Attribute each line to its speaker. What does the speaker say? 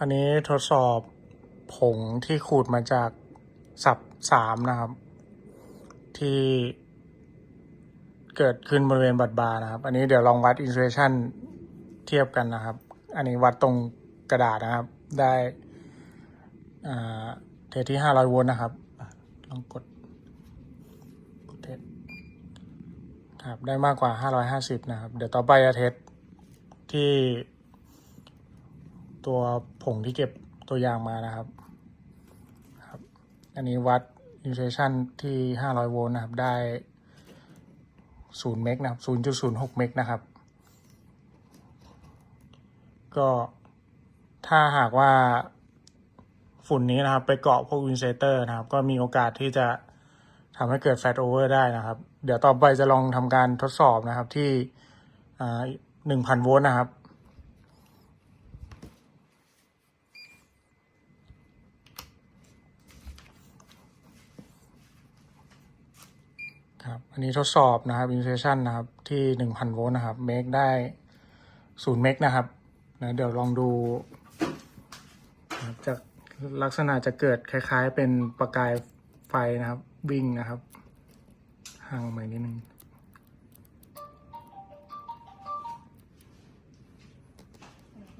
Speaker 1: อันนี้ทดสอบผงที่ขูดมาจากสับสามนะครับ ที่เกิดขึ้นบริเวณบัดบาร์นะครับ อันนี้เดี๋ยวลองวัดอิน u ู a ชันเทียบกันนะครับ อันนี้วัดตรงกระดาษนะครับ ได้เทสที่ห้าร้อยโวลต์นะครับลองกดกดเทสครับได้มากกว่าห้าร้อยห้าสิบนะครับ เดี๋ยวต่อไปจะเทสที่ ตัวผงที่เก็บตัวอย่างมานะครับครับ อันนี้วัดอิน u ู a ชันที่ 500 โวลต์นะครับ ได้ 0 เมกนะครับ 0.06 เมกนะครับ ก็ถ้าหากว่าฝุ่นนี้นะครับ ไปเกาะพวกอินเซเตอร์นะครับ ก็มีโอกาสที่จะทำให้เกิดแฟตโอเวอร์ได้นะครับ เดี๋ยวต่อไปจะลองทำการทดสอบนะครับที่หนึ่งพันโวลต์นะครับ ครับ อันนี้ทดสอบนะครับ insertion นะครับ ที่ 1,000 โวลต์นะครับ make ได้0เมกนะครับนะเดี๋ยวลองดูนะครับจะลักษณะจะเกิดคล้าย ๆ เป็นประกายไฟนะครับ วิ่งนะครับห่างออกมานิดนึง